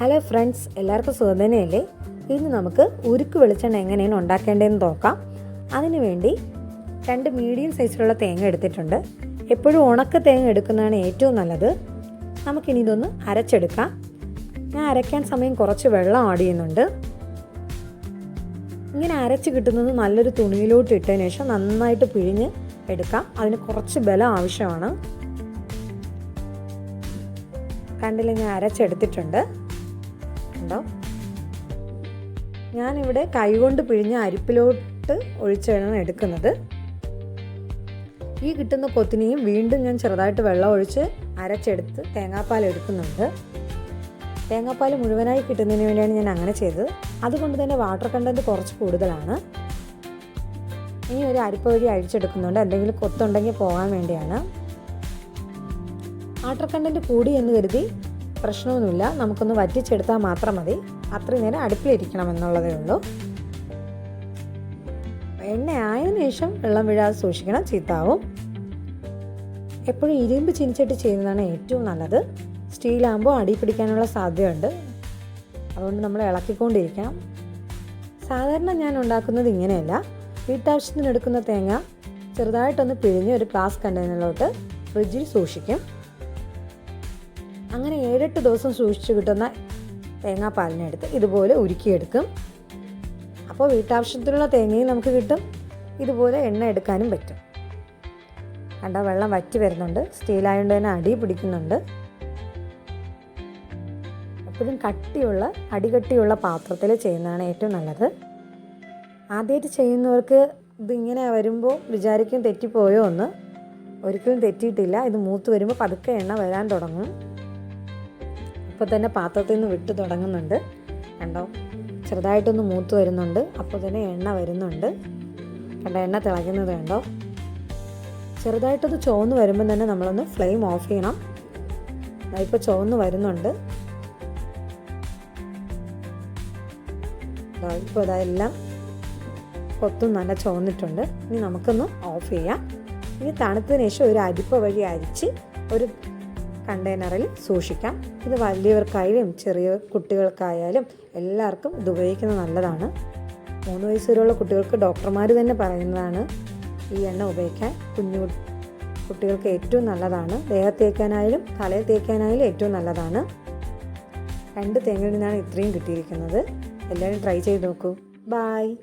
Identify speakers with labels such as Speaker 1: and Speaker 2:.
Speaker 1: Hello friends എല്ലാവർക്കും സുഖം തന്നെയല്ലേ? ഇന്ന് നമുക്ക് ഉരുക്ക് വെളിച്ചെണ്ണ എങ്ങനെയാണ് ഉണ്ടാക്കേണ്ടതെന്ന് നോക്കാം. അതിനുവേണ്ടി രണ്ട് മീഡിയം സൈസിലുള്ള തേങ്ങ എടുത്തിട്ടുണ്ട്. എപ്പോഴും ഉണക്ക തേങ്ങ എടുക്കുന്നതാണ് ഏറ്റവും നല്ലത്. നമുക്കിനി ഇതൊന്ന് അരച്ചെടുക്കാം. ഞാൻ അരയ്ക്കാൻ സമയം കുറച്ച് വെള്ളം ആഡ് ചെയ്യുന്നുണ്ട്. ഇങ്ങനെ അരച്ച് കിട്ടുന്നത് നല്ലൊരു തുണിയിലോട്ട് ഇട്ടതിന് ശേഷം നന്നായിട്ട് പിഴിഞ്ഞ് എടുക്കാം. അതിന് കുറച്ച് ബലം ആവശ്യമാണ്. കണ്ടില്ല ഞാൻ അരച്ചെടുത്തിട്ടുണ്ട്. ഉണ്ടോ? ഞാനിവിടെ കൈകൊണ്ട് പിഴിഞ്ഞ അരിപ്പിലോട്ട് ഒഴിച്ചാണ് എടുക്കുന്നത്. ഈ കിട്ടുന്ന കൊത്തിനെയും വീണ്ടും ഞാൻ ചെറുതായിട്ട് വെള്ളം ഒഴിച്ച് അരച്ചെടുത്ത് തേങ്ങാപ്പാൽ എടുക്കുന്നുണ്ട്. തേങ്ങാപ്പാൽ മുഴുവനായി കിട്ടുന്നതിന് വേണ്ടിയാണ് ഞാൻ അങ്ങനെ ചെയ്തത്. അതുകൊണ്ട് തന്നെ വാട്ടർ കണ്ടന്റ് കുറച്ച് കൂടുതലാണ്. ഇനി ഒരു അരിപ്പ വഴി അഴിച്ചെടുക്കുന്നുണ്ട്. എന്തെങ്കിലും കൊത്തുണ്ടെങ്കിൽ പോകാൻ വേണ്ടിയാണ്. വാട്ടർ കണ്ടന്റ് കൂടി എന്ന് കരുതി പ്രശ്നമൊന്നുമില്ല. നമുക്കൊന്ന് വറ്റിച്ചെടുത്താൽ മാത്രം മതി. അത്രയും നേരം അടുപ്പിലിരിക്കണം എന്നുള്ളതേ ഉള്ളൂ. എണ്ണ ആയതിനു ശേഷം വെള്ളം വീഴാതെ സൂക്ഷിക്കണം. ചീത്താവും. എപ്പോഴും ഇരുമ്പ് ചിനിച്ചിട്ട് ചെയ്യുന്നതാണ് ഏറ്റവും നല്ലത്. സ്റ്റീലാകുമ്പോൾ അടി പിടിക്കാനുള്ള സാധ്യതയുണ്ട്. അതുകൊണ്ട് നമ്മൾ ഇളക്കിക്കൊണ്ടിരിക്കണം. സാധാരണ ഞാൻ ഉണ്ടാക്കുന്നത് ഇങ്ങനെയല്ല. വീട്ടാവശ്യത്തിന് എടുക്കുന്ന തേങ്ങ ചെറുതായിട്ടൊന്ന് പിഴിഞ്ഞ് ഒരു ഗ്ലാസ് കണ്ടെയ്നറിലോട്ട് ഫ്രിഡ്ജിൽ സൂക്ഷിക്കും. ഏഴെട്ട് ദിവസം സൂക്ഷിച്ച് കിട്ടുന്ന തേങ്ങാപ്പാലിനെടുത്ത് ഇതുപോലെ ഉരുക്കിയെടുക്കും. അപ്പോൾ വീട്ടാവശ്യത്തിനുള്ള തേങ്ങയും നമുക്ക് കിട്ടും. ഇതുപോലെ എണ്ണ എടുക്കാനും പറ്റും. കണ്ട വെള്ളം വറ്റി വരുന്നുണ്ട്. സ്റ്റീലായതുകൊണ്ട് തന്നെ അടി പിടിക്കുന്നുണ്ട്. എപ്പോഴും കട്ടിയുള്ള അടികട്ടിയുള്ള പാത്രത്തിൽ ചെയ്യുന്നതാണ് ഏറ്റവും നല്ലത്. ആദ്യമായിട്ട് ചെയ്യുന്നവർക്ക് ഇതിങ്ങനെ വരുമ്പോൾ വിചാരിക്കും തെറ്റിപ്പോയോ എന്ന്. ഒരിക്കലും തെറ്റിയിട്ടില്ല. ഇത് മൂത്ത് വരുമ്പോൾ പതുക്കെ എണ്ണ വരാൻ തുടങ്ങും. ഇപ്പോൾ തന്നെ പാത്രത്തിൽ നിന്ന് വിട്ട് തുടങ്ങുന്നുണ്ട്. കണ്ടോ? ചെറുതായിട്ടൊന്ന് മൂത്ത് വരുന്നുണ്ട്. അപ്പോൾ തന്നെ എണ്ണ വരുന്നുണ്ട്. കണ്ടോ? എണ്ണ തിളയ്ക്കുന്നത് കണ്ടോ? ചെറുതായിട്ടൊന്ന് ചുവന്ന് വരുമ്പോൾ തന്നെ നമ്മളൊന്ന് ഫ്ലെയിം ഓഫ് ചെയ്യണം. ഇപ്പോൾ ചുവന്ന് വരുന്നുണ്ട്. ഇപ്പോൾ ഇതെല്ലാം കൊത്തും നല്ല ചുവന്നിട്ടുണ്ട്. ഇനി നമുക്കൊന്ന് ഓഫ് ചെയ്യാം. ഇനി തണുത്തതിന് ശേഷം ഒരു അരിപ്പ വഴി അരിച്ച് ഒരു കണ്ടെയ്നറിൽ സൂക്ഷിക്കാം. ഇത് വലിയവർക്കായാലും ചെറിയ കുട്ടികൾക്കായാലും എല്ലാവർക്കും ഇത് ഉപയോഗിക്കുന്നത് നല്ലതാണ്. മൂന്ന് വയസ്സ് വരെയുള്ള കുട്ടികൾക്ക് ഡോക്ടർമാർ തന്നെ പറയുന്നതാണ് ഈ എണ്ണ ഉപയോഗിക്കാൻ. കുഞ്ഞു കുട്ടികൾക്ക് ഏറ്റവും നല്ലതാണ്. ദേഹത്ത് തേക്കാനായാലും തലയിൽ തേക്കാനായാലും ഏറ്റവും നല്ലതാണ്. രണ്ട് തേങ്ങയിൽ നിന്നാണ് ഇത്രയും കിട്ടിയിരിക്കുന്നത്. എല്ലാവരും ട്രൈ ചെയ്ത് നോക്കൂ. ബായ്.